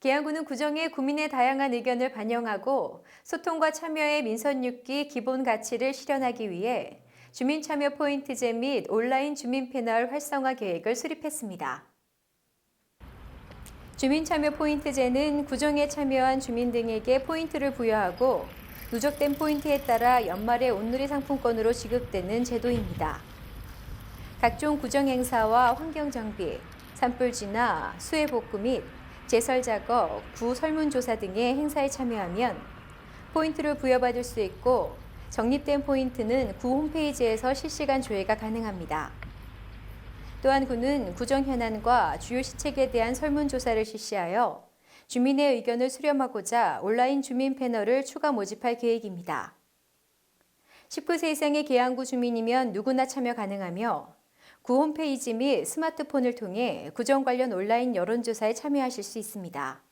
계양구는 구정의 구민의 다양한 의견을 반영하고 소통과 참여의 민선 6기 기본 가치를 실현하기 위해 주민 참여 포인트제 및 온라인 주민 패널 활성화 계획을 수립했습니다. 주민 참여 포인트제는 구정에 참여한 주민 등에게 포인트를 부여하고 누적된 포인트에 따라 연말에 온누리 상품권으로 지급되는 제도입니다. 각종 구정 행사와 환경 정비, 산불 진화, 수해 복구 및 제설 작업, 구 설문조사 등의 행사에 참여하면 포인트를 부여받을 수 있고 적립된 포인트는 구 홈페이지에서 실시간 조회가 가능합니다. 또한 구는 구정 현안과 주요 시책에 대한 설문조사를 실시하여 주민의 의견을 수렴하고자 온라인 주민 패널을 추가 모집할 계획입니다. 19세 이상의 계양구 주민이면 누구나 참여 가능하며 구 홈페이지 및 스마트폰을 통해 구정 관련 온라인 여론조사에 참여하실 수 있습니다.